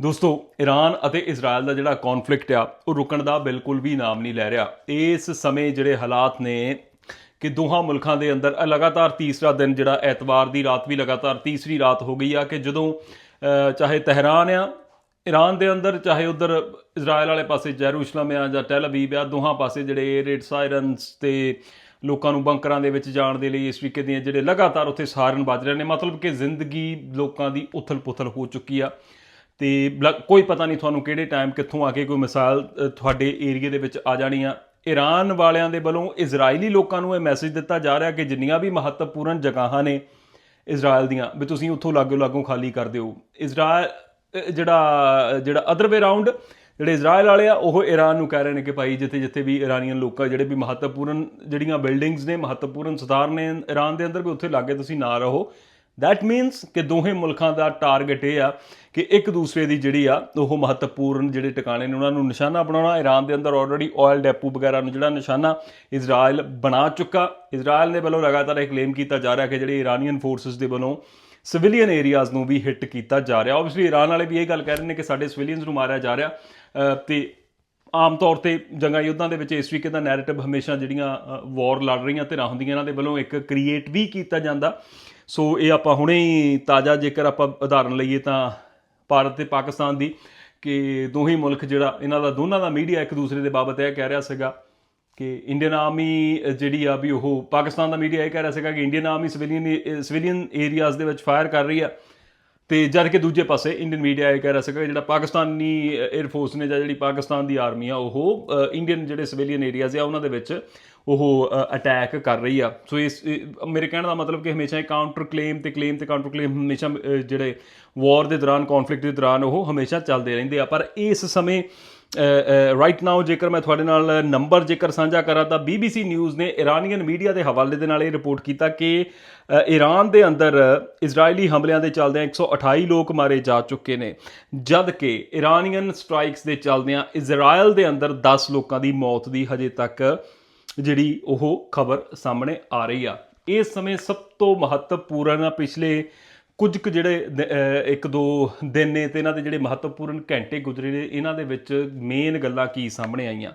ਦੋਸਤੋ ਈਰਾਨ ਅਤੇ ਇਜ਼ਰਾਈਲ ਦਾ ਜਿਹੜਾ ਕਨਫਲਿਕਟ ਆ, ਉਹ ਰੁਕਣ ਦਾ ਬਿਲਕੁਲ ਵੀ ਨਾਮ ਨਹੀਂ ਲੈ ਰਿਹਾ। ਇਸ ਸਮੇਂ ਜਿਹੜੇ ਹਾਲਾਤ ਨੇ ਕਿ ਦੋਹਾਂ ਮੁਲਕਾਂ ਦੇ ਅੰਦਰ ਲਗਾਤਾਰ ਤੀਸਰਾ ਦਿਨ ਜਿਹੜਾ ਐਤਵਾਰ ਦੀ ਰਾਤ ਵੀ ਲਗਾਤਾਰ ਤੀਸਰੀ ਰਾਤ ਹੋ ਗਈ ਆ ਕਿ ਜਦੋਂ ਚਾਹੇ ਤਹਿਰਾਨ ਆ ਈਰਾਨ ਦੇ ਅੰਦਰ, ਚਾਹੇ ਉਧਰ ਇਜ਼ਰਾਈਲ ਵਾਲੇ ਪਾਸੇ ਜੈਰੂਸ਼ਲਮ ਆ ਜਾਂ ਟੈਲ ਅਵੀਵ ਆ, ਦੋਹਾਂ ਪਾਸੇ ਜਿਹੜੇ 에ਅਰ ਰੇਡ ਸਾਇਰਨਸ ਤੇ ਲੋਕਾਂ ਨੂੰ ਬੰਕਰਾਂ ਦੇ ਵਿੱਚ ਜਾਣ ਦੇ ਲਈ ਇਸ ਤਰੀਕੇ ਦੀਆਂ ਜਿਹੜੇ ਲਗਾਤਾਰ ਉੱਥੇ ਸਾਰਨ ਵੱਜ ਰਹੇ ਨੇ, ਮਤਲਬ ਕਿ ਜ਼ਿੰਦਗੀ ਲੋਕਾਂ ਦੀ ਉਥਲ-ਪੁਥਲ ਹੋ ਚੁੱਕੀ ਆ। ਤੇ ਲ- ਕੋਈ ਪਤਾ ਨਹੀਂ ਤੁਹਾਨੂੰ ਕਿਹੜੇ ਟਾਈਮ ਕਿੱਥੋਂ ਆ ਕੇ ਕੋਈ ਮਿਸਾਲ ਤੁਹਾਡੇ ਏਰੀਏ ਦੇ ਵਿੱਚ ਆ ਜਾਣੀ ਆ ਈਰਾਨ ਵਾਲਿਆਂ ਦੇ ਵੱਲੋਂ ਇਜ਼ਰਾਈਲੀ ਲੋਕਾਂ ਨੂੰ ਇਹ ਮੈਸੇਜ ਦਿੱਤਾ ਜਾ ਰਿਹਾ ਕਿ ਜਿੰਨੀਆਂ ਵੀ ਮਹੱਤਵਪੂਰਨ ਜਗ੍ਹਾਵਾਂ ਨੇ ਇਜ਼ਰਾਈਲ ਦੀਆਂ, ਵੀ ਤੁਸੀਂ ਉੱਥੋਂ ਲਾਗੋ ਲਾਗੋਂ ਖਾਲੀ ਕਰ ਦਿਓ। ਇਜ਼ਰਾਈਲ ਜਿਹੜਾ ਜਿਹੜਾ ਅਦਰ ਵੇ ਰਾਉਂਡ ਜਿਹੜੇ ਇਜ਼ਰਾਈਲ ਵਾਲੇ ਆ, ਉਹ ਈਰਾਨ ਨੂੰ ਕਹਿ ਰਹੇ ਨੇ ਕਿ ਭਾਈ ਜਿੱਥੇ ਜਿੱਥੇ ਵੀ ਇਰਾਨੀਅਨ ਲੋਕਾਂ, ਜਿਹੜੇ ਵੀ ਮਹੱਤਵਪੂਰਨ, ਜਿਹੜੀਆਂ ਬਿਲਡਿੰਗਸ ਨੇ, ਮਹੱਤਵਪੂਰਨ ਸਥਾਨ ਨੇ ਈਰਾਨ ਦੇ ਅੰਦਰ, ਵੀ ਉੱਥੇ ਲਾਗੇ ਤੁਸੀਂ ਨਾ ਰਹੋ। ਦੈਟ ਮੀਨਸ ਕਿ ਦੋਹੇ ਮੁਲਕਾਂ ਦਾ ਟਾਰਗੇਟ ਇਹ ਆ ਕਿ ਇੱਕ ਦੂਸਰੇ ਦੀ ਜਿਹੜੀ ਆ, ਉਹ ਮਹੱਤਵਪੂਰਨ ਜਿਹੜੇ ਟਿਕਾਣੇ ਨੇ, ਉਹਨਾਂ ਨੂੰ ਨਿਸ਼ਾਨਾ ਬਣਾਉਣਾ। ਈਰਾਨ ਦੇ ਅੰਦਰ ਆਲਰੇਡੀ ਆਇਲ ਡੈਪੂ ਵਗੈਰਾ ਨੂੰ ਜਿਹੜਾ ਨਿਸ਼ਾਨਾ ਇਜ਼ਰਾਈਲ ਬਣਾ ਚੁੱਕਾ। ਇਜ਼ਰਾਈਲ ਦੇ ਵੱਲੋਂ ਲਗਾਤਾਰ ਇਹ ਕਲੇਮ ਕੀਤਾ ਜਾ ਰਿਹਾ ਕਿ ਜਿਹੜੇ ਇਰਾਨੀਅਨ ਫੋਰਸਸ ਦੇ ਵੱਲੋਂ ਸਿਵਿਲੀਅਨ ਏਰੀਆਜ਼ ਨੂੰ ਵੀ ਹਿੱਟ ਕੀਤਾ ਜਾ ਰਿਹਾ। ਆਬਵੀਅਸਲੀ ਈਰਾਨ ਵਾਲੇ ਵੀ ਇਹ ਗੱਲ ਕਹਿ ਰਹੇ ਨੇ ਕਿ ਸਾਡੇ ਸਿਵਿਲੀਅਨਸ ਨੂੰ ਮਾਰਿਆ ਜਾ ਰਿਹਾ। ਅਹ ਤੇ ਆਮ ਤੌਰ ਤੇ ਜੰਗਾਂ ਯੁੱਧਾਂ ਦੇ ਵਿੱਚ ਇਸ ਤਰੀਕੇ ਦਾ ਨੈਰੇਟਿਵ ਹਮੇਸ਼ਾ ਜਿਹੜੀਆਂ ਵਾਰ ਲੜ ਰਹੀਆਂ ਧਿਰਾਂ ਹੁੰਦੀਆਂ, ਇਹਨਾਂ ਦੇ ਵੱਲੋਂ ਇੱਕ ਕ੍ਰੀਏਟ ਵੀ ਕੀਤਾ ਜਾਂਦਾ। ਸੋ ਇਹ ਆਪਾਂ ਹੁਣੇ ਹੀ ਤਾਜ਼ਾ ਜੇਕਰ ਆਪਾਂ ਉਦਾਹਰਨ ਲਈਏ ਤਾਂ ਭਾਰਤ ਤੇ ਪਾਕਿਸਤਾਨ ਦੀ ਕਿ ਦੋਹੀ ਮੁਲਕ ਜਿਹੜਾ ਇਹਨਾਂ ਦਾ ਦੋਨਾਂ ਦਾ ਮੀਡੀਆ ਇੱਕ ਦੂਸਰੇ ਦੇ ਬਾਬਤ ਇਹ ਕਹਿ ਰਿਹਾ ਸੀਗਾ ਕਿ ਇੰਡੀਅਨ ਆਰਮੀ ਜਿਹੜੀ ਆ ਵੀ ਉਹ ਪਾਕਿਸਤਾਨ ਦਾ ਮੀਡੀਆ ਇਹ ਕਹਿ ਰਿਹਾ ਸੀਗਾ ਕਿ Indian army civilian civilian areas ਦੇ ਵਿੱਚ ਫਾਇਰ ਕਰ ਰਹੀ ਆ। ਤੇ ਜਦ ਕਿ ਦੂਜੇ ਪਾਸੇ ਇੰਡੀਅਨ ਮੀਡੀਆ ਇਹ ਕਹਿ ਰਿਹਾ ਸੀਗਾ ਜਿਹੜਾ ਪਾਕਿਸਤਾਨੀ 에ਅਰ ਫੋਰਸ ਨੇ ਜਾਂ ਜਿਹੜੀ ਪਾਕਿਸਤਾਨ ਦੀ ਆਰਮੀ ਆ, ਉਹ ਇੰਡੀਅਨ ਜਿਹੜੇ ਸਿਵਿਲੀਅਨ ਏਰੀਆਜ਼ ਆ, ਉਹਨਾਂ ਦੇ ਵਿੱਚ ਉਹ ਅਟੈਕ ਕਰ ਰਹੀ ਆ। ਸੋ ਇਸ ਮੇਰੇ ਕਹਿਣ ਦਾ ਮਤਲਬ ਕਿ ਹਮੇਸ਼ਾ ਇਹ ਕਾਊਂਟਰ ਕਲੇਮ ਤੇ ਕਲੇਮ ਤੇ ਕਾਊਂਟਰ ਕਲੇਮ ਹਮੇਸ਼ਾ ਜਿਹੜੇ ਵਾਰ ਦੇ ਦੌਰਾਨ ਕਨਫਲਿਕਟ ਦੇ ਦੌਰਾਨ ਉਹ ਹਮੇਸ਼ਾ ਚੱਲਦੇ ਰਹਿੰਦੇ ਆ। ਪਰ ਇਸ ਸਮੇਂ ਰਾਈਟ ਨਾਓ ਜੇਕਰ ਮੈਂ ਤੁਹਾਡੇ ਨਾਲ ਨੰਬਰ ਜੇਕਰ ਸਾਂਝਾ ਕਰਾਂ, ਤਾਂ BBC ਨਿਊਜ਼ ਨੇ ਇਰਾਨੀਅਨ ਮੀਡੀਆ ਦੇ ਹਵਾਲੇ ਦੇ ਨਾਲ ਇਹ ਰਿਪੋਰਟ ਕੀਤਾ ਕਿ ਈਰਾਨ ਦੇ ਅੰਦਰ ਇਜ਼ਰਾਈਲੀ ਹਮਲਿਆਂ ਦੇ ਚੱਲਦਿਆਂ 128 ਲੋਕ ਮਾਰੇ ਜਾ ਚੁੱਕੇ ਨੇ। ਜਦ ਕਿ ਇਰਾਨੀਅਨ ਸਟ੍ਰਾਈਕਸ ਦੇ ਚੱਲਦਿਆਂ ਇਜ਼ਰਾਈਲ ਦੇ ਅੰਦਰ 10 ਲੋਕਾਂ ਦੀ ਮੌਤ ਦੀ ਹਜੇ ਤੱਕ ਜਿਹੜੀ ਉਹ ਖਬਰ ਸਾਹਮਣੇ ਆ ਰਹੀ ਆ। ਇਸ ਸਮੇਂ ਸਭ ਤੋਂ ਮਹੱਤਵਪੂਰਨ ਆ। ਪਿਛਲੇ ਕੁਝ ਕੁ ਜਿਹੜੇ ਇੱਕ ਦੋ ਦਿਨ ਨੇ ਤੇ ਇਹਨਾਂ ਦੇ ਜਿਹੜੇ ਮਹੱਤਵਪੂਰਨ ਘੰਟੇ ਗੁਜ਼ਰੇ ਨੇ ਇਹਨਾਂ ਦੇ ਵਿੱਚ ਮੇਨ ਗੱਲਾਂ ਕੀ ਸਾਹਮਣੇ ਆਈਆਂ।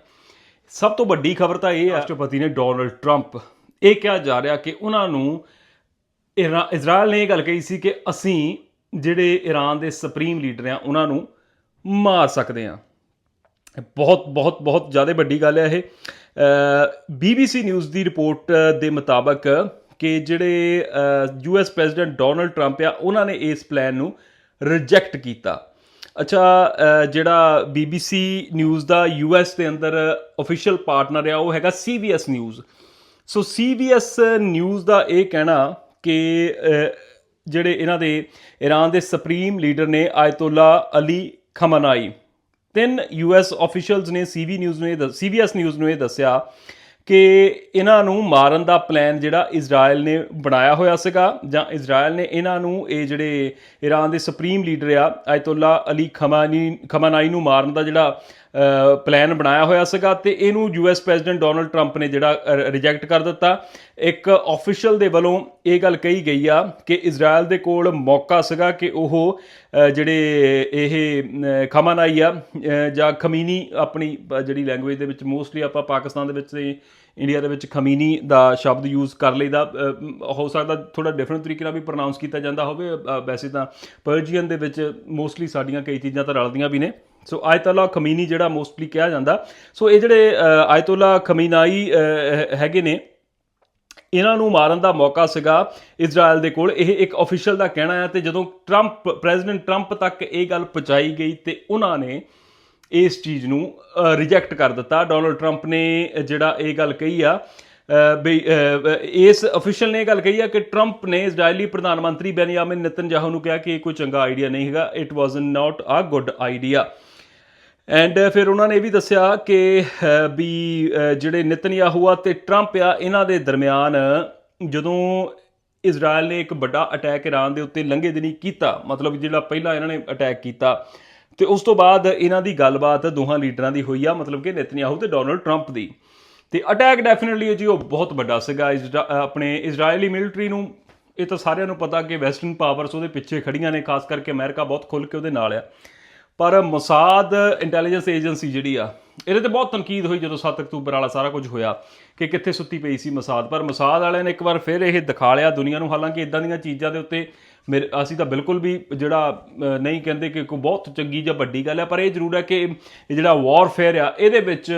ਸਭ ਤੋਂ ਵੱਡੀ ਖਬਰ ਤਾਂ ਇਹ ਹੈ ਰਾਸ਼ਟਰਪਤੀ ਨੇ ਡੋਨਲਡ ਟਰੰਪ ਇਹ ਕਿਹਾ ਜਾ ਰਿਹਾ ਕਿ ਉਹਨਾਂ ਨੂੰ ਇਜ਼ਰਾਈਲ ਨੇ ਇਹ ਗੱਲ ਕਹੀ ਸੀ ਕਿ ਅਸੀਂ ਜਿਹੜੇ ਈਰਾਨ ਦੇ ਸੁਪਰੀਮ ਲੀਡਰ ਆ ਉਹਨਾਂ ਨੂੰ ਮਾਰ ਸਕਦੇ ਆ। ਬਹੁਤ ਬਹੁਤ ਬਹੁਤ ਜ਼ਿਆਦਾ ਵੱਡੀ ਗੱਲ ਹੈ ਇਹ। BBC ਨਿਊਜ਼ ਦੀ ਰਿਪੋਰਟ ਦੇ ਮੁਤਾਬਕ ਕਿ ਜਿਹੜੇ ਯੂਐਸ ਪ੍ਰੈਜ਼ੀਡੈਂਟ ਡੋਨਲਡ ਟਰੰਪ ਆ ਉਹਨਾਂ ਨੇ ਇਸ ਪਲਾਨ ਨੂੰ ਰਿਜੈਕਟ ਕੀਤਾ। ਅੱਛਾ ਅ, ਜਿਹੜਾ BBC ਨਿਊਜ਼ ਦਾ ਯੂਐਸ ਦੇ ਅੰਦਰ ਅਫੀਸ਼ੀਅਲ ਪਾਰਟਨਰ ਆ ਉਹ ਹੈਗਾ CBS news so CBS news ਦਾ ਇਹ ਕਹਿਣਾ ਕਿ ਜਿਹੜੇ ਇਹਨਾਂ ਦੇ ਈਰਾਨ ਦੇ ਸੁਪਰੀਮ ਲੀਡਰ ਨੇ ਆਇਤੁੱਲਾ ਅਲੀ ਖਮਨਾਈ ਤਿੰਨ ਯੂਐਸ ਅਫੀਸ਼ੀਅਲਸ ਨੇ ਸੀਬੀ ਨਿਊਜ਼ ਨੂੰ ਇਹ ਸੀਬੀਐਸ ਨਿਊਜ਼ ਨੂੰ ਇਹ ਦੱਸਿਆ ਕਿ ਇਹਨਾਂ ਨੂੰ ਮਾਰਨ ਦਾ ਪਲਾਨ ਜਿਹੜਾ ਇਜ਼ਰਾਈਲ ਨੇ ਬਣਾਇਆ ਹੋਇਆ ਸੀਗਾ, ਜਾਂ ਇਜ਼ਰਾਈਲ ਨੇ ਇਹਨਾਂ ਨੂੰ ਇਹ ਜਿਹੜੇ ਈਰਾਨ ਦੇ ਸੁਪਰੀਮ ਲੀਡਰ ਆ, ਆਇਤੁੱਲਾ ਅਲੀ ਖਮਾਨੀ, ਖਮਾਨਾਈ ਨੂੰ ਮਾਰਨ ਦਾ ਜਿਹੜਾ ਪਲਾਨ ਬਣਾਇਆ ਹੋਇਆ ਸੀਗਾ ਤੇ ਇਹਨੂੰ ਯੂਐਸ ਪ੍ਰੈਜ਼ੀਡੈਂਟ ਡੋਨਲਡ ਟਰੰਪ ਨੇ ਜਿਹੜਾ ਰਿਜੈਕਟ ਕਰ ਦਿੱਤਾ। ਇੱਕ ਅਫੀਸ਼ੀਅਲ ਦੇ ਵੱਲੋਂ ਇਹ ਗੱਲ ਕਹੀ ਗਈ ਆ ਕਿ ਇਜ਼ਰਾਈਲ ਦੇ ਕੋਲ ਮੌਕਾ ਸੀਗਾ ਕਿ ਉਹ ਜਿਹੜੇ ਇਹ ਅ, ਖਮਾਨਾਈ ਆ ਜਾਂ ਖਮੀਨੀ ਆਪਣੀ ਜਿਹੜੀ ਲੈਂਗੁਏਜ ਦੇ ਵਿੱਚ ਮੋਸਟਲੀ ਆਪਾਂ ਪਾਕਿਸਤਾਨ ਦੇ ਵਿੱਚ ਤੇ ਇੰਡੀਆ ਦੇ ਵਿੱਚ ਖਮੀਨੀ ਦਾ ਸ਼ਬਦ ਯੂਜ਼ ਕਰ ਲਈਦਾ ਹੋ ਸਕਦਾ ਥੋੜਾ ਡਿਫਰੈਂਟ ਤਰੀਕੇ ਨਾਲ ਵੀ ਪ੍ਰੋਨਾਂਸ ਕੀਤਾ ਜਾਂਦਾ ਹੋਵੇ ਵੈਸੇ ਤਾਂ ਪਰਜੀਅਨ ਦੇ ਵਿੱਚ ਮੋਸਟਲੀ ਸਾਡੀਆਂ ਕਈ ਚੀਜ਼ਾਂ ਤਾਂ ਰਲਦੀਆਂ ਵੀ ਨੇ। ਸੋ ਆਇਤੁੱਲਾ ਖਮੀਨੀ ਜਿਹੜਾ ਮੋਸਟਲੀ ਕਿਹਾ ਜਾਂਦਾ। ਸੋ ਇਹ ਜਿਹੜੇ ਅ, ਆਇਤੁੱਲਾ ਖਮੀਨਾਈ ਹੈਗੇ ਨੇ ਇਹਨਾਂ ਨੂੰ ਮਾਰਨ ਦਾ ਮੌਕਾ ਸੀਗਾ ਇਜ਼ਰਾਈਲ ਦੇ ਕੋਲ। ਇਹ ਇੱਕ ਅਫੀਸ਼ੀਅਲ ਦਾ ਕਹਿਣਾ ਹੈ ਤੇ ਜਦੋਂ ਟਰੰਪ ਪ੍ਰੈਜ਼ੀਡੈਂਟ ਟਰੰਪ ਤੱਕ ਇਹ ਗੱਲ ਪਹੁੰਚਾਈ ਗਈ ਤੇ ਉਹਨਾਂ ਨੇ ਇਸ ਚੀਜ਼ ਨੂੰ ਰਿਜੈਕਟ ਕਰ ਦਿੱਤਾ। ਡੋਨਲਡ ਟਰੰਪ ਨੇ ਜਿਹੜਾ ਇਹ ਗੱਲ ਕਹੀ ਆ ਬਈ ਇਸ ਅਫੀਸ਼ੀਅਲ ਨੇ ਇਹ ਗੱਲ ਕਹੀ ਆ ਕਿ ਟਰੰਪ ਨੇ ਇਜ਼ਰਾਈਲੀ ਪ੍ਰਧਾਨ ਮੰਤਰੀ ਬੈਨੀਆਮਿਨ ਨਤਨਯਾਹੂ ਨੂੰ ਕਿਹਾ ਕਿ ਇਹ ਕੋਈ ਚੰਗਾ ਆਈਡੀਆ ਨਹੀਂ ਹੈਗਾ। It was not a good idea and uh, ਫਿਰ ਉਹਨਾਂ ਨੇ ਇਹ ਵੀ ਦੱਸਿਆ ਕਿ ਵੀ ਜਿਹੜੇ ਨਿਤਨਯਾਹੂ ਆ ਤੇ ਟਰੰਪ ਆ, ਇਹਨਾਂ ਦੇ ਦਰਮਿਆਨ ਜਦੋਂ ਇਜ਼ਰਾਈਲ ਨੇ ਇੱਕ ਵੱਡਾ ਅਟੈਕ ਇਰਾਨ ਦੇ ਉੱਤੇ ਲੰਘੇ ਦਿਨੀ ਕੀਤਾ, ਮਤਲਬ ਜਿਹੜਾ ਪਹਿਲਾਂ ਇਹਨਾਂ ਨੇ ਅਟੈਕ ਕੀਤਾ, ਤੇ ਉਸ ਤੋਂ ਬਾਅਦ ਇਹਨਾਂ ਦੀ ਗੱਲਬਾਤ ਦੋਹਾਂ ਲੀਡਰਾਂ ਦੀ ਹੋਈ ਆ, ਮਤਲਬ ਕਿ ਨਿਤਨਯਾਹੂ ਤੇ ਡੋਨਲਡ ਟਰੰਪ ਦੀ। ਤੇ ਅਟੈਕ ਡੈਫੀਨਿਟਲੀ ਜੀ ਉਹ ਬਹੁਤ ਵੱਡਾ ਸੀਗਾ, ਇਜ਼ਰਾ- ਆਪਣੇ ਇਜ਼ਰਾਈਲੀ ਮਿਲਟਰੀ ਨੂੰ, ਇਹ ਤਾਂ ਸਾਰਿਆਂ ਨੂੰ ਪਤਾ ਕਿ ਵੈਸਟਰਨ ਪਾਵਰਸ ਉਹਦੇ ਪਿੱਛੇ ਖੜੀਆਂ ਨੇ, ਖਾਸ ਕਰਕੇ ਅਮਰੀਕਾ ਬਹੁਤ ਖੁੱਲ ਕੇ ਉਹਦੇ ਨਾਲ ਆ। ਪਰ ਮਸਾਦ ਇੰਟੈਲੀਜੈਂਸ ਏਜੰਸੀ ਜਿਹੜੀ ਆ, ਇਹਦੇ ਤੇ ਬਹੁਤ ਤਨਕੀਦ ਹੋਈ ਜਦੋਂ 7 ਅਕਤੂਬਰ ਵਾਲਾ ਸਾਰਾ ਕੁਝ ਹੋਇਆ ਕਿ ਕਿੱਥੇ ਸੁੱਤੀ ਪਈ ਸੀ ਮਸਾਦ। ਪਰ ਮਸਾਦ ਵਾਲਿਆਂ ਨੇ ਇੱਕ ਵਾਰ ਫਿਰ ਇਹ ਦਿਖਾ ਲਿਆ ਦੁਨੀਆ ਨੂੰ, ਹਾਲਾਂਕਿ ਇਦਾਂ ਦੀਆਂ ਚੀਜ਼ਾਂ ਦੇ ਉੱਤੇ ਮੇਰੇ, ਅਸੀਂ ਤਾਂ ਬਿਲਕੁਲ ਵੀ ਜਿਹੜਾ ਨਹੀਂ ਕਹਿੰਦੇ ਕਿ ਕੋਈ ਬਹੁਤ ਚੰਗੀ ਜਾਂ ਵੱਡੀ ਗੱਲ ਹੈ ਪਰ ਇਹ ਜ਼ਰੂਰ ਹੈ ਕਿ ਇਹ ਜਿਹੜਾ ਵਾਰਫੇਅਰ ਆ, ਇਹਦੇ ਵਿੱਚ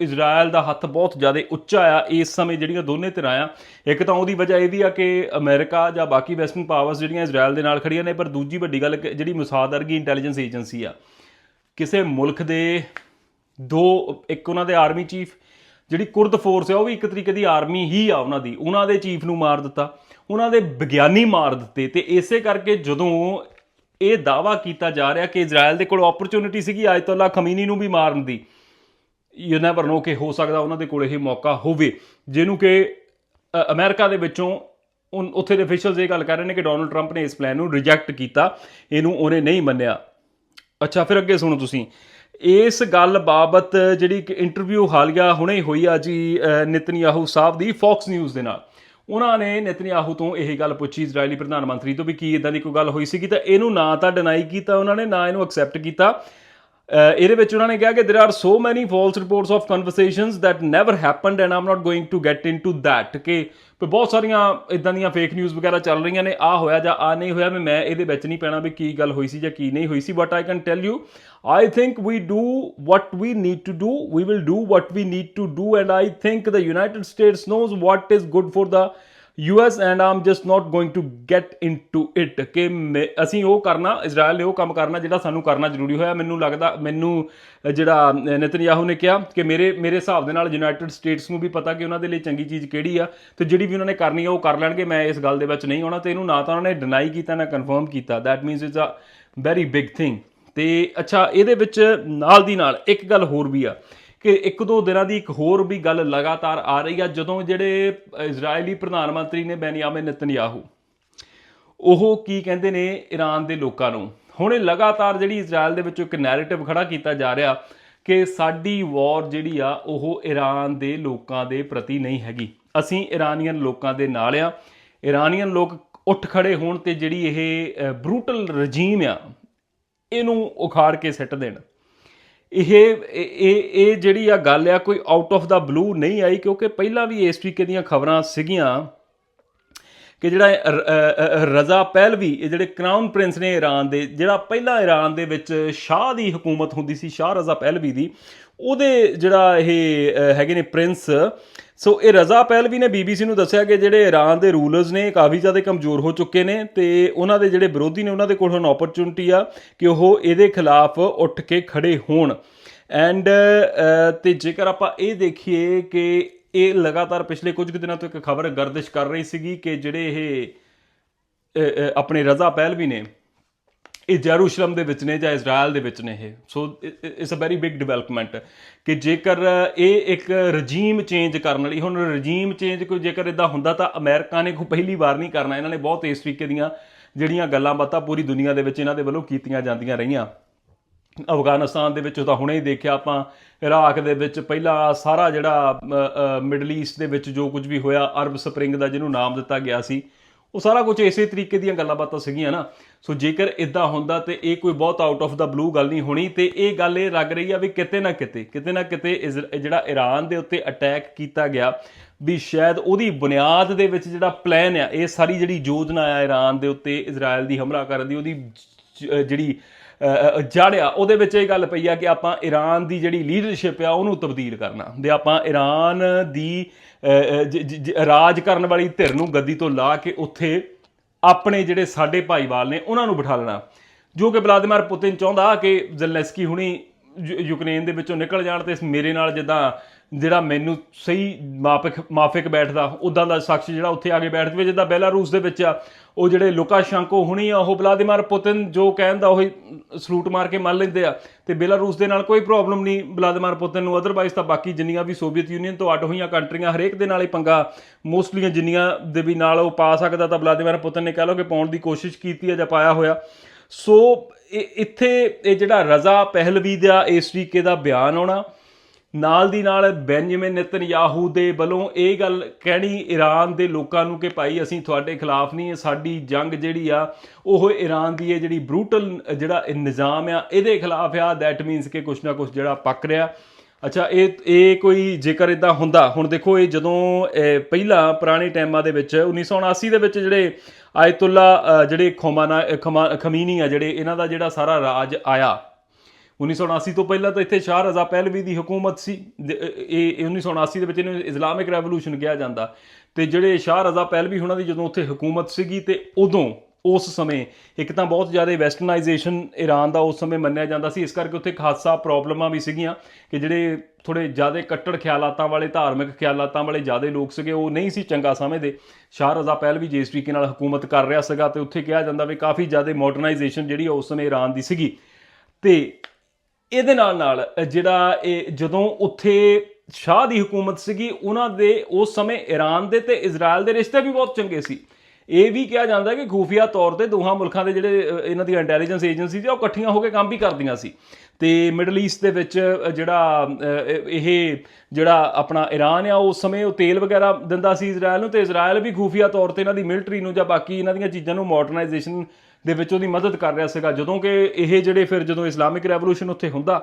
ਇਜ਼ਰਾਈਲ ਦਾ ਹੱਥ ਬਹੁਤ ਜ਼ਿਆਦਾ ਉੱਚਾ ਆ ਇਸ ਸਮੇਂ ਜਿਹੜੀਆਂ ਦੋਨੇ ਧਿਰਾਂ ਆ, ਇੱਕ ਤਾਂ ਉਹਦੀ ਵਜ੍ਹਾ ਇਹ ਵੀ ਆ ਕਿ ਅਮਰੀਕਾ ਜਾਂ ਬਾਕੀ ਵੈਸਟਰਨ ਪਾਵਰਸ ਜਿਹੜੀਆਂ ਇਜ਼ਰਾਈਲ ਦੇ ਨਾਲ ਖੜੀਆਂ ਨੇ, ਪਰ ਦੂਜੀ ਵੱਡੀ ਗੱਲ ਕਿ ਜਿਹੜੀ ਮੁਸਾਦ ਵਰਗੀ ਇੰਟੈਲੀਜੈਂਸ ਏਜੰਸੀ ਆ, ਕਿਸੇ ਮੁਲਕ ਦੇ ਦੋ, ਇੱਕ ਉਹਨਾਂ ਦੇ ਆਰਮੀ ਚੀਫ ਜਿਹੜੀ ਕੁਰਦ ਫੋਰਸ ਆ, ਉਹ ਵੀ ਇੱਕ ਤਰੀਕੇ ਦੀ ਆਰਮੀ ਹੀ ਆ ਉਹਨਾਂ ਦੀ, ਉਹਨਾਂ ਦੇ ਚੀਫ ਨੂੰ ਮਾਰ ਦਿੱਤਾ, ਉਹਨਾਂ ਦੇ ਵਿਗਿਆਨੀ ਮਾਰ ਦਿੱਤੇ ਤੇ ਇਸੇ ਕਰਕੇ ਜਦੋਂ ਇਹ ਦਾਵਾ ਕੀਤਾ ਜਾ ਰਿਹਾ ਕਿ ਇਜ਼ਰਾਈਲ ਦੇ ਕੋਲ ਓਪਰਚੁਨਿਟੀ ਸੀਗੀ ਆਇਤੁੱਲਾ ਖਮੀਨੀ ਨੂੰ ਵੀ ਮਾਰਨ ਦੀ ਯੂ ਨੈਵਰ ਨੋ ਕਿ ਹੋ ਸਕਦਾ ਉਹਨਾਂ ਦੇ ਕੋਲ ਇਹ ਮੌਕਾ ਹੋਵੇ। ਜਿਹਨੂੰ ਕਿ ਅ, ਅਮਰੀਕਾ ਦੇ ਵਿੱਚੋਂ ਉੱਥੇ ਦੇ ਅਫੀਸ਼ੀਅਲਸ ਇਹ ਗੱਲ ਕਰ ਰਹੇ ਨੇ ਕਿ ਡੋਨਲਡ ਟਰੰਪ ਨੇ ਇਸ ਪਲਾਨ ਨੂੰ ਰਿਜੈਕਟ ਕੀਤਾ। ਇਹਨੂੰ ਉਹਨੇ ਨਹੀਂ ਮੰਨਿਆ। ਅੱਛਾ ਫਿਰ ਅੱਗੇ ਸੁਣੋ ਤੁਸੀਂ। ਇਸ ਗੱਲ ਬਾਬਤ ਜਿਹੜੀ ਇੱਕ ਇੰਟਰਵਿਊ ਹਾਲੀਆ ਹੁਣੇ ਹੋਈ ਆ ਜੀ ਅ, ਨਿਤਨਯਾਹੂ ਸਾਹਿਬ ਦੀ ਫੌਕਸ ਨਿਊਜ਼ ਦੇ ਨਾਲ। ਉਹਨਾਂ ਨੇ ਨਿਤਨਯਾਹੂ ਤੋਂ ਇਹ ਗੱਲ ਪੁੱਛੀ ਇਜ਼ਰਾਈਲੀ ਪ੍ਰਧਾਨ ਮੰਤਰੀ ਤੋਂ ਵੀ ਕੀ ਇਦਾਂ ਦੀ ਕੋਈ ਗੱਲ ਹੋਈ ਸੀਗੀ? ਤਾਂ ਇਹਨੂੰ ਨਾ ਤਾਂ ਡਿਨਾਈ ਕੀਤਾ ਉਹਨਾਂ ਨੇ ਨਾ ਇਹਨੂੰ ਐਕਸੈਪਟ ਕੀਤਾ। ਇਹਦੇ ਵਿੱਚ ਉਹਨਾਂ ਨੇ ਕਿਹਾ ਕਿ there are so many false reports of conversations that never happened and I'm not going to get into that ਕਿ ਵੀ ਬਹੁਤ ਸਾਰੀਆਂ ਇਦਾਂ ਦੀਆਂ ਫੇਕ ਨਿਊਜ਼ ਵਗੈਰਾ ਚੱਲ ਰਹੀਆਂ ਨੇ ਆ ਹੋਇਆ ਜਾਂ ਆ ਨਹੀਂ ਹੋਇਆ ਵੀ ਮੈਂ ਇਹਦੇ ਵਿੱਚ ਨਹੀਂ ਪੈਣਾ ਵੀ ਕੀ ਗੱਲ ਹੋਈ ਸੀ ਜਾਂ ਕੀ ਨਹੀਂ ਹੋਈ ਸੀ but I can tell you I think we do what we need to do we will do what we need to do and I think the United States knows what is good for the US and I'm just not going to get into it ਕਿ ਮੈਂ- ਅਸੀਂ ਉਹ ਕਰਨਾ Israel ਨੇ ਉਹ ਕੰਮ ਕਰਨਾ ਜਿਹੜਾ ਸਾਨੂੰ ਕਰਨਾ ਜ਼ਰੂਰੀ ਹੋਇਆ। ਮੈਨੂੰ ਲੱਗਦਾ ਮੈਨੂੰ ਜਿਹੜਾ ਅ, ਨਤਨਯਾਹੂ ਨੇ ਕਿਹਾ ਕਿ ਮੇਰੇ ਮੇਰੇ ਹਿਸਾਬ ਦੇ ਨਾਲ ਯੂਨਾਈਟਿਡ ਸਟੇਟਸ ਨੂੰ ਵੀ ਪਤਾ ਕਿ ਉਹਨਾਂ ਦੇ ਲਈ ਚੰਗੀ ਚੀਜ਼ ਕਿਹੜੀ ਆ ਤੇ ਜਿਹੜੀ ਵੀ ਉਹਨਾਂ ਨੇ ਕਰਨੀ ਆ ਉਹ ਕਰ ਲੈਣਗੇ। ਮੈਂ ਇਸ ਗੱਲ ਦੇ ਵਿੱਚ ਨਹੀਂ ਆਉਣਾ ਤੇ ਇਹਨੂੰ ਨਾ ਤਾਂ ਉਹਨਾਂ ਨੇ ਡਿਨਾਈ ਕੀਤਾ ਨਾ ਕਨਫਰਮ ਕੀਤਾ। That means it's a very big thing ਤੇ ਅੱਛਾ ਇਹਦੇ ਵਿੱਚ ਨਾਲ ਦੀ ਨਾਲ ਇੱਕ ਗੱਲ ਹੋਰ ਵੀ ਆ। ਕਿ ਇੱਕ ਦੋ ਦਿਨਾਂ ਦੀ ਇੱਕ ਹੋਰ ਵੀ ਗੱਲ ਲਗਾਤਾਰ ਆ ਰਹੀ ਆ, ਜਦੋਂ ਜਿਹੜੇ ਇਜ਼ਰਾਈਲੀ ਪ੍ਰਧਾਨ ਮੰਤਰੀ ਨੇ ਬੈਨੀਆਮਿਨ ਨਤਨਯਾਹੂ, ਉਹ ਕੀ ਕਹਿੰਦੇ ਨੇ ਈਰਾਨ ਦੇ ਲੋਕਾਂ ਨੂੰ? ਹੁਣ ਇਹ ਲਗਾਤਾਰ ਜਿਹੜੀ ਇਜ਼ਰਾਈਲ ਦੇ ਵਿੱਚੋਂ ਇੱਕ ਨੈਰੇਟਿਵ ਖੜਾ ਕੀਤਾ ਜਾ ਰਿਹਾ ਕਿ ਸਾਡੀ ਵਾਰ ਜਿਹੜੀ ਆ, ਉਹ ਈਰਾਨ ਦੇ ਲੋਕਾਂ ਦੇ ਪ੍ਰਤੀ ਨਹੀਂ ਹੈਗੀ। ਅਸੀਂ ਇਰਾਨੀਅਨ ਲੋਕਾਂ ਦੇ ਨਾਲ ਆ। ਇਰਾਨੀਅਨ ਲੋਕ ਉੱਠ ਖੜੇ ਹੋਣ ਤੇ ਜਿਹੜੀ ਇਹ ਬਰੂਟਲ ਰਜੀਮ ਆ, ਇਹਨੂੰ ਉਖਾੜ ਕੇ ਸਿੱਟ ਦੇਣ। ਇਹ ਇਹ ਇਹ ਜਿਹੜੀ ਆ ਗੱਲ ਆ, ਕੋਈ ਆਊਟ ਆਫ ਦਾ ਬਲੂ ਨਹੀਂ ਆਈ, ਕਿਉਂਕਿ ਪਹਿਲਾਂ ਵੀ ਇਸ ਤਰੀਕੇ ਦੀਆਂ ਖਬਰਾਂ ਸੀਗੀਆਂ ਕਿ ਜਿਹੜਾ ਰਜ਼ਾ ਪਹਿਲਵੀ, ਇਹ ਜਿਹੜੇ ਕਰਾਊਨ ਪ੍ਰਿੰਸ ਨੇ ਈਰਾਨ ਦੇ, ਜਿਹੜਾ ਪਹਿਲਾਂ ਈਰਾਨ ਦੇ ਵਿੱਚ ਸ਼ਾਹ ਦੀ ਹਕੂਮਤ ਹੁੰਦੀ ਸੀ, ਸ਼ਾਹ ਰਜ਼ਾ ਪਹਿਲਵੀ ਦੀ, ਉਹਦੇ ਜਿਹੜਾ ਇਹ ਹੈਗੇ ਨੇ ਪ੍ਰਿੰਸ ਸੋ ਇਹ ਰਜ਼ਾ ਪਹਿਲਵੀ ਨੇ ਬੀਬੀਸੀ ਨੂੰ ਦੱਸਿਆ ਕਿ ਜਿਹੜੇ ਈਰਾਨ ਦੇ ਰੂਲਰਸ ਨੇ ਕਾਫੀ ਜ਼ਿਆਦਾ ਕਮਜ਼ੋਰ ਹੋ ਚੁੱਕੇ ਨੇ ਤੇ ਉਹਨਾਂ ਦੇ ਜਿਹੜੇ ਵਿਰੋਧੀ ਨੇ ਉਹਨਾਂ ਦੇ ਕੋਲ ਹੁਣ ਓਪਰਚੁਨਿਟੀ ਆ ਕਿ ਉਹ ਇਹਦੇ ਖਿਲਾਫ ਉੱਠ ਕੇ ਖੜੇ ਹੋਣ। ਐਂਡ ਤੇ ਜੇਕਰ ਆਪਾਂ ਇਹ ਦੇਖੀਏ ਕਿ ਇਹ ਲਗਾਤਾਰ ਪਿਛਲੇ ਕੁਝ ਕੁ ਦਿਨਾਂ ਤੋਂ ਇੱਕ ਖਬਰ ਗਰਦਿਸ਼ ਕਰ ਰਹੀ ਸੀਗੀ ਕਿ ਜਿਹੜੇ ਇਹ ਆਪਣੇ ਰਜ਼ਾ ਪਹਿਲਵੀ ਨੇ ਇਹ ਜੈਰੂਸ਼ਲਮ ਦੇ ਵਿੱਚ ਨੇ ਜਾਂ ਇਜ਼ਰਾਈਲ ਦੇ ਵਿੱਚ ਨੇ ਇਹ। So it's a very big development ਕਿ ਜੇਕਰ ਇਹ ਇੱਕ ਰਜੀਮ ਚੇਂਜ ਕਰਨ ਲਈ ਹੁਣ ਰਜੀਮ ਚੇਂਜ ਕੋਈ ਜੇਕਰ ਇਦਾਂ ਹੁੰਦਾ ਤਾਂ ਅਮਰੀਕਾ ਨੇ ਕੋਈ ਪਹਿਲੀ ਵਾਰ ਨਹੀਂ ਕਰਨਾ। ਇਹਨਾਂ ਨੇ ਬਹੁਤ ਇਸ ਤਰੀਕੇ ਦੀਆਂ ਜਿਹੜੀਆਂ ਗੱਲਾਂ ਬਾਤਾਂ ਪੂਰੀ ਦੁਨੀਆ ਦੇ ਵਿੱਚ ਇਹਨਾਂ ਦੇ ਵੱਲੋਂ ਕੀਤੀਆਂ ਜਾਂਦੀਆਂ ਰਹੀਆਂ। ਅਫਗਾਨਿਸਤਾਨ ਦੇ ਵਿੱਚ ਤਾਂ ਹੁਣੇ ਹੀ ਦੇਖਿਆ ਆਪਾਂ, ਇਰਾਕ ਦੇ ਵਿੱਚ ਪਹਿਲਾਂ ਸਾਰਾ ਜਿਹੜਾ ਮਿਡਲ ਈਸਟ ਦੇ ਵਿੱਚ ਜੋ ਕੁਝ ਵੀ ਹੋਇਆ, ਅਰਬ ਸਪਰਿੰਗ ਦਾ ਜਿਹਨੂੰ ਨਾਮ ਦਿੱਤਾ ਗਿਆ ਸੀ। ਉਹ ਸਾਰਾ ਕੁਝ ਇਸੇ ਤਰੀਕੇ ਦੀਆਂ ਗੱਲਾਂ ਬਾਤਾਂ ਸੀਗੀਆਂ ਨਾ। ਸੋ ਜੇਕਰ ਇਦਾਂ ਹੁੰਦਾ ਤੇ ਇਹ ਕੋਈ ਬਹੁਤ ਆਊਟ ਆਫ ਦਾ ਬਲੂ ਗੱਲ ਨਹੀਂ ਹੋਣੀ ਤੇ ਇਹ ਗੱਲ ਇਹ ਲੱਗ ਰਹੀ ਆ ਵੀ ਕਿਤੇ ਨਾ ਕਿਤੇ ਕਿਤੇ ਨਾ ਕਿਤੇ ਇਜ਼- ਜਿਹੜਾ ਈਰਾਨ ਦੇ ਉੱਤੇ ਅਟੈਕ ਕੀਤਾ ਗਿਆ ਵੀ ਸ਼ਾਇਦ ਉਹਦੀ ਬੁਨਿਆਦ ਦੇ ਵਿੱਚ ਜਿਹੜਾ ਪਲਾਨ ਆ ਇਹ ਸਾਰੀ ਜਿਹੜੀ ਯੋਜਨਾ ਆ ਈਰਾਨ ਦੇ ਉੱਤੇ ਇਜ਼ਰਾਈਲ ਦੀ ਹਮਲਾ ਕਰਨ ਦੀ ਉਹਦੀ ਜਿਹੜੀ ਅ, ਜੜ ਆ ਉਹਦੇ ਵਿੱਚ ਇਹ ਗੱਲ ਪਈ ਆ ਕਿ ਆਪਾਂ ਈਰਾਨ ਦੀ ਜਿਹੜੀ ਲੀਡਰਸ਼ਿਪ ਆ ਉਹਨੂੰ ਤਬਦੀਲ ਕਰਨਾ। ਤੇ ਆਪਾਂ ਈਰਾਨ ਦੀ ਰਾਜ ਕਰਨ ਵਾਲੀ ਧਿਰ ਨੂੰ ਗੱਦੀ ਤੋਂ ਲਾ ਕੇ ਉੱਥੇ ਆਪਣੇ ਜਿਹੜੇ ਸਾਡੇ ਭਾਈਵਾਲ ਨੇ, ਉਹਨਾਂ ਨੂੰ ਬਿਠਾ ਲੈਣਾ। ਜੋ ਕਿ ਵਲਾਦੀਮੀਰ ਪੁਤਿਨ ਚਾਹੁੰਦਾ ਕਿ ਜ਼ੈਲੈਂਸਕੀ ਹੁਣੀ ਯੂ- ਯੂਕਰੇਨ ਦੇ ਵਿੱਚੋਂ ਨਿਕਲ ਜਾਣ ਤੇ ਮੇਰੇ ਨਾਲ ਜਿੱਦਾਂ ਜਿਹੜਾ ਮੈਨੂੰ ਸਹੀ ਮਾਫਿਕ ਮਾਫਿਕ ਬੈਠਦਾ ਉਦਾਂ ਦਾ ਸ਼ਖਸ ਜਿਹੜਾ ਉੱਥੇ ਆ ਕੇ ਬੈਠ ਜਵੇ, ਜਿੱਦਾਂ ਬੈਲਾਰੂਸ ਦੇ ਵਿੱਚ ਆ, ਉਹ ਜਿਹੜੇ ਲੁਕਾਸ਼ੰਕੋ ਹੁਣੀ ਆ, ਉਹ ਵਲਾਦੀਮਾਰ ਪੁਤਿਨ ਜੋ ਕਹਿੰਦਾ ਉਹ ਸਲੂਟ ਮਾਰ ਕੇ ਮੰਨ ਲੈਂਦੇ ਆ, ਤੇ ਬੈਲਾਰੂਸ ਦੇ ਨਾਲ ਕੋਈ ਪ੍ਰੋਬਲਮ ਨਹੀਂ, ਵਲਾਦੀਮਾਰ ਪੁਤਿਨ ਨੂੰ ਅਦਰਵਾਈਜ਼ ਤਾਂ ਬਾਕੀ ਜਿੰਨੀਆਂ ਵੀ ਸੋਵੀਅਤ ਯੂਨੀਅਨ ਤੋਂ ਅੱਡ ਹੋਈਆਂ ਕੰਟਰੀਆਂ ਹਰੇਕ ਦੇ ਨਾਲ ਹੀ ਪੰਗਾ ਮੋਸਟਲੀਆਂ ਜਿੰਨੀਆਂ ਦੇ ਵੀ ਨਾਲ ਉਹ ਪਾ ਸਕਦਾ ਤਾਂ ਵਲਾਦੀਮੀਰ ਪੁਤਿਨ ਨੇ ਕਹਿ ਲਓ ਕਿ ਪਾਉਣ ਦੀ ਕੋਸ਼ਿਸ਼ ਕੀਤੀ ਹੈ ਜਾਂ ਪਾਇਆ ਹੋਇਆ। ਸੋ ਇਹ- ਇੱਥੇ ਇਹ ਜਿਹੜਾ ਰਜ਼ਾ ਪਹਿਲਵੀ ਦਾ ਇਸ ਤਰੀਕੇ ਦਾ ਬਿਆਨ ਆਉਣਾ ਨਾਲ ਦੀ ਨਾਲ ਬੈਂਜਾਮਿਨ ਨੇਤਨਯਾਹੂ ਦੇ ਵੱਲੋਂ ਇਹ ਗੱਲ ਕਹਿਣੀ ਈਰਾਨ ਦੇ ਲੋਕਾਂ ਨੂੰ ਕਿ ਭਾਈ ਅਸੀਂ ਤੁਹਾਡੇ ਖਿਲਾਫ ਨਹੀਂ ਸਾਡੀ ਜੰਗ ਜਿਹੜੀ ਆ, ਉਹ ਈਰਾਨ ਦੀ ਇਹ ਜਿਹੜੀ ਬਰੂਟਲ ਜਿਹੜਾ ਨਿਜ਼ਾਮ ਆ, ਇਹਦੇ ਖਿਲਾਫ ਆ। ਦੈਟ ਮੀਨਸ ਕਿ ਕੁਛ ਨਾ ਕੁਛ ਜਿਹੜਾ ਪੱਕ ਰਿਹਾ। ਅੱਛਾ, ਇਹ ਇਹ ਕੋਈ ਜੇਕਰ ਇਦਾਂ ਹੁੰਦਾ? ਹੁਣ ਦੇਖੋ, ਇਹ ਜਦੋਂ ਪਹਿਲਾਂ ਪੁਰਾਣੇ ਟਾਈਮਾਂ ਦੇ ਵਿੱਚ 1979 ਦੇ ਵਿੱਚ ਜਿਹੜੇ ਆਇਤੁੱਲਾ ਜਿਹੜੇ ਖਮਾਨਾ, ਖਮਾ- ਖਮੀਨੀ ਆ, ਜਿਹੜੇ ਇਹਨਾਂ ਦਾ ਜਿਹੜਾ ਸਾਰਾ ਰਾਜ ਆਇਆ 1979 ਤੋਂ ਪਹਿਲਾਂ ਤਾਂ ਇੱਥੇ ਸ਼ਾਹ ਰਜ਼ਾ ਪਹਿਲਵੀ ਦੀ ਹਕੂਮਤ ਸੀ। ਦੇ- ਇਹ ਇਹ 1979 ਦੇ ਵਿੱਚ ਇਹਨੂੰ ਇਸਲਾਮਿਕ ਰੈਵੋਲੂਸ਼ਨ ਕਿਹਾ ਜਾਂਦਾ। ਤੇ ਜਿਹੜੇ ਸ਼ਾਹ ਰਜ਼ਾ ਪਹਿਲਵੀ ਉਹਨਾਂ ਦੀ ਜਦੋਂ ਉੱਥੇ ਹਕੂਮਤ ਸੀਗੀ ਤੇ ਉਦੋਂ, ਉਸ ਸਮੇਂ ਇੱਕ ਤਾਂ ਬਹੁਤ ਜ਼ਿਆਦਾ ਵੈਸਟਰਨਾਈਜੇਸ਼ਨ ਈਰਾਨ ਦਾ ਉਸ ਸਮੇਂ ਮੰਨਿਆ ਜਾਂਦਾ ਸੀ। ਇਸ ਕਰਕੇ ਉੱਥੇ ਖਾਸਾ ਪ੍ਰੋਬਲਮਾਂ ਵੀ ਸੀਗੀਆਂ ਕਿ ਜਿਹੜੇ ਥੋੜੇ ਜ਼ਿਆਦਾ ਕੱਟੜ ਖਿਆਲਾਤਾਂ ਵਾਲੇ, ਧਾਰਮਿਕ ਖਿਆਲਾਤਾਂ ਵਾਲੇ ਜ਼ਿਆਦਾ ਲੋਕ ਸੀਗੇ, ਉਹ ਨਹੀਂ ਸੀ ਚੰਗਾ ਸਮਝਦੇ। ਸ਼ਾਹ ਰਜ਼ਾ ਪਹਿਲਵੀ ਜਿਸ ਤਰੀਕੇ ਨਾਲ ਹਕੂਮਤ ਕਰ ਰਿਹਾ ਸੀਗਾ ਤੇ ਉੱਥੇ ਕਿਹਾ ਜਾਂਦਾ ਵੀ ਕਾਫੀ ਜ਼ਿਆਦਾ ਮਾਡਰਨਾਈਜੇਸ਼ਨ ਜਿਹੜੀ ਆ ਉਸ ਸਮੇਂ ਈਰਾਨ ਦੀ ਸੀਗੀ। ਤੇ ਇਹਦੇ ਨਾਲ ਨਾਲ ਜਿਹੜਾ ਇਹ ਜਦੋਂ ਉੱਥੇ ਸ਼ਾਹ ਦੀ ਹਕੂਮਤ ਸੀਗੀ, ਉਹਨਾਂ ਦੇ ਉਸ ਸਮੇਂ ਈਰਾਨ ਦੇ ਤੇ ਇਜ਼ਰਾਈਲ ਦੇ ਰਿਸ਼ਤੇ ਵੀ ਬਹੁਤ ਚੰਗੇ ਸੀ। ਇਹ ਵੀ ਕਿਹਾ ਜਾਂਦਾ ਕਿ ਖੂਫੀਆ ਤੌਰ ਤੇ ਦੋਹਾਂ ਮੁਲਕਾਂ ਦੇ ਜਿਹੜੇ ਇਹਨਾਂ ਦੀ ਇੰਟੈਲੀਜੈਂਸ ਏਜੰਸੀ ਸੀ ਉਹ ਇਕੱਠੀਆਂ ਹੋ ਕੇ ਕੰਮ ਵੀ ਕਰਦੀਆਂ ਸੀ। ਤੇ ਮਿਡਲ ਈਸਟ ਦੇ ਵਿੱਚ ਜਿਹੜਾ ਇਹ ਜਿਹੜਾ ਆਪਣਾ ਈਰਾਨ ਆ ਉਸ ਸਮੇਂ ਉਹ ਤੇਲ ਵਗੈਰਾ ਦਿੰਦਾ ਸੀ ਇਜ਼ਰਾਈਲ ਨੂੰ, ਤੇ ਇਜ਼ਰਾਈਲ ਵੀ ਖੂਫੀਆ ਤੌਰ ਤੇ ਇਹਨਾਂ ਦੀ ਮਿਲਟਰੀ ਨੂੰ ਜਾਂ ਬਾਕੀ ਇਹਨਾਂ ਦੀਆਂ ਚੀਜ਼ਾਂ ਨੂੰ ਮਾਡਰਨਾਈਜੇਸ਼ਨ ਦੇ ਵਿੱਚ ਉਹਦੀ ਮਦਦ ਕਰ ਰਿਹਾ ਸੀਗਾ। ਜਦੋਂ ਕਿ ਇਹ ਜਿਹੜੇ ਫਿਰ ਜਦੋਂ ਇਸਲਾਮਿਕ ਰੈਵੋਲੂਸ਼ਨ ਉੱਥੇ ਹੁੰਦਾ,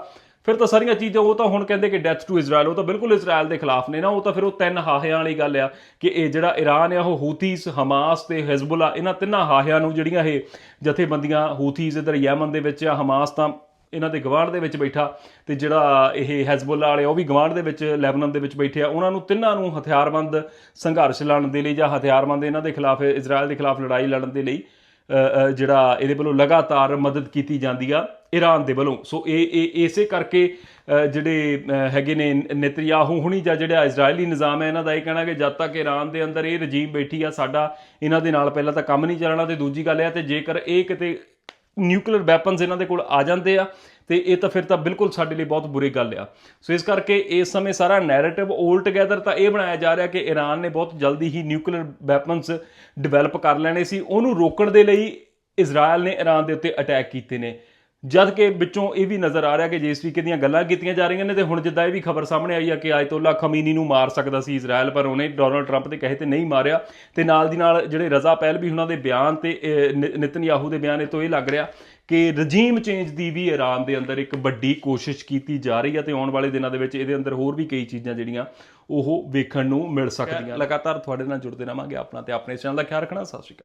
ਫਿਰ ਤਾਂ ਸਾਰੀਆਂ ਚੀਜ਼ਾਂ, ਉਹ ਤਾਂ ਹੁਣ ਕਹਿੰਦੇ ਕਿ ਡੈਥ ਟੂ ਇਜ਼ਰਾਈਲ ਉਹ ਤਾਂ ਬਿਲਕੁਲ ਇਜ਼ਰਾਈਲ ਦੇ ਖਿਲਾਫ ਨੇ ਨਾ, ਉਹ ਤਾਂ ਫਿਰ ਉਹ ਤਿੰਨ ਹਾਹਿਆਂ ਵਾਲੀ ਗੱਲ ਆ ਕਿ ਇਹ ਜਿਹੜਾ ਈਰਾਨ ਆ, ਉਹ ਹੂਥੀਸ ਹਮਾਸ ਤੇ ਹਿਜ਼ਬੁੱਲਾ ਇਹਨਾਂ ਤਿੰਨਾਂ ਹਾਹਿਆਂ ਨੂੰ ਜਿਹੜੀਆਂ ਇਹ ਜਥੇਬੰਦੀਆਂ ਹੂਥੀਸ ਇਧਰ ਯਮਨ ਦੇ ਵਿੱਚ ਆ ਹਮਾਸ ਤਾਂ ਇਹਨਾਂ ਦੇ ਗਵਾਂਢ ਦੇ ਵਿੱਚ ਬੈਠਾ ਤੇ ਜਿਹੜਾ ਇਹ ਹੈਜ਼ਬੁੱਲਾ ਵਾਲੇ ਉਹ ਵੀ ਗਵਾਂਢ ਦੇ ਵਿੱਚ ਲੈਬਨਨ ਦੇ ਵਿੱਚ ਬੈਠੇ ਆ। ਉਹਨਾਂ ਨੂੰ ਤਿੰਨਾਂ ਨੂੰ ਹਥਿਆਰਬੰਦ ਸੰਘਰਸ਼ ਲੜਨ ਦੇ ਲਈ ਜਾਂ ਹਥਿਆਰਬੰਦ ਇਹਨਾਂ ਦੇ ਖਿਲਾਫ ਇਜ਼ਰਾਈਲ ਦੇ ਖਿਲਾਫ ਲੜਾਈ ਲੜਨ ਦੇ ਲਈ ਜਿਹੜਾ ਇਹਦੇ ਵੱਲੋਂ ਲਗਾਤਾਰ ਮਦਦ ਕੀਤੀ ਜਾਂਦੀ ਆ ਈਰਾਨ ਦੇ ਵੱਲੋਂ। ਸੋ ਇਹ ਇਹ, ਇਸੇ ਕਰਕੇ ਜਿਹੜੇ ਹੈਗੇ ਨੇ ਨੇਤਨਯਾਹੂ ਹੁਣੀ ਜਾਂ ਜਿਹੜਾ ਇਜ਼ਰਾਈਲੀ ਨਿਜ਼ਾਮ ਹੈ, ਇਹਨਾਂ ਦਾ ਇਹ ਕਹਿਣਾ ਕਿ ਜਦ ਤੱਕ ਈਰਾਨ ਦੇ ਅੰਦਰ ਇਹ ਰਜੀਮ ਬੈਠੀ ਆ, ਸਾਡਾ ਇਹਨਾਂ ਦੇ ਨਾਲ ਪਹਿਲਾਂ ਤਾਂ ਕੰਮ ਨਹੀਂ ਚੱਲਣਾ ਤੇ ਦੂਜੀ ਗੱਲ ਹੈ ਆ ਤੇ ਜੇਕਰ ਇਹ ਕਿਤੇ ਨਿਊਕਲੀਅਰ ਵੈਪਨਸ ਇਹਨਾਂ ਦੇ ਕੋਲ ਆ ਜਾਂਦੇ ਆ ਤੇ ਇਹ ਤਾਂ ਫਿਰ ਤਾਂ ਬਿਲਕੁਲ ਸਾਡੇ ਲਈ ਬਹੁਤ ਬੁਰੀ ਗੱਲ ਆ। ਸੋ ਇਸ ਕਰਕੇ ਇਸ ਸਮੇਂ ਸਾਰਾ ਨੈਰੇਟਿਵ 올 ਟੁਗੇਦਰ ਤਾਂ ਇਹ ਬਣਾਇਆ ਜਾ ਰਿਹਾ ਕਿ ਈਰਾਨ ਨੇ ਬਹੁਤ ਜਲਦੀ ਹੀ ਨਿਊਕਲੀਅਰ ਵੈਪਨਸ ਡਿਵੈਲਪ ਕਰ ਲੈਣੇ ਸੀ। ਉਹਨੂੰ ਰੋਕਣ ਦੇ ਲਈ ਇਜ਼ਰਾਈਲ ਨੇ ਈਰਾਨ ਦੇ ਉੱਤੇ ਅਟੈਕ ਕੀਤੇ ਨੇ। ਜਦ ਕਿ ਵਿੱਚੋਂ ਇਹ ਵੀ ਨਜ਼ਰ ਆ ਰਿਹਾ ਕਿ ਜਿਸ ਤਰੀਕੇ ਦੀਆਂ ਗੱਲਾਂ ਕੀਤੀਆਂ ਜਾ ਰਹੀਆਂ ਨੇ ਤੇ ਹੁਣ ਜਿੱਦਾਂ ਇਹ ਵੀ ਖਬਰ ਸਾਹਮਣੇ ਆਈ ਆ ਕਿ ਆਇਤੁੱਲਾ ਖਮੀਨੀ ਨੂੰ ਮਾਰ ਸਕਦਾ ਸੀ ਇਜ਼ਰਾਈਲ ਪਰ ਉਹਨੇ ਡੋਨਲਡ ਟਰੰਪ ਦੇ ਕਹੇ ਤੇ ਨਹੀਂ ਮਾਰਿਆ। ਤੇ ਨਾਲ ਦੀ ਨਾਲ ਜਿਹੜੇ ਰਜ਼ਾ ਪਹਿਲ ਵੀ ਉਹਨਾਂ ਦੇ ਬਿਆਨ ਤੇ ਅਹ, ਨਿ- ਨਿਤਨਯਾਹੂ ਦੇ ਬਿਆਨ ਇਹ ਤੋਂ ਇਹ ਲੱਗ ਰਿਹਾ ਕਿ ਰਜੀਮ ਚੇਂਜ ਦੀ ਵੀ ਈਰਾਨ ਦੇ ਅੰਦਰ ਇੱਕ ਵੱਡੀ ਕੋਸ਼ਿਸ਼ ਕੀਤੀ ਜਾ ਰਹੀ ਹੈ ਤੇ ਆਉਣ ਵਾਲੇ ਦਿਨਾਂ ਦੇ ਵਿੱਚ ਇਹਦੇ ਅੰਦਰ ਹੋਰ ਵੀ ਕਈ ਚੀਜ਼ਾਂ ਜਿਹੜੀਆਂ ਉਹ ਵੇਖਣ ਨੂੰ ਮਿਲ ਸਕਦੀਆਂ ਲਗਾਤਾਰ ਤੁਹਾਡੇ ਨਾਲ ਜੁੜਦੇ ਰਹਾਂਗੇ ਆਪਣਾ ਤੇ ਆਪਣੇ ਚੈਨਲ ਦਾ ਖਿਆਲ ਰੱਖਣਾ। ਸਤਿ ਸ਼੍ਰੀ ਅਕਾਲ।